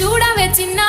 చూడవే చిన్నా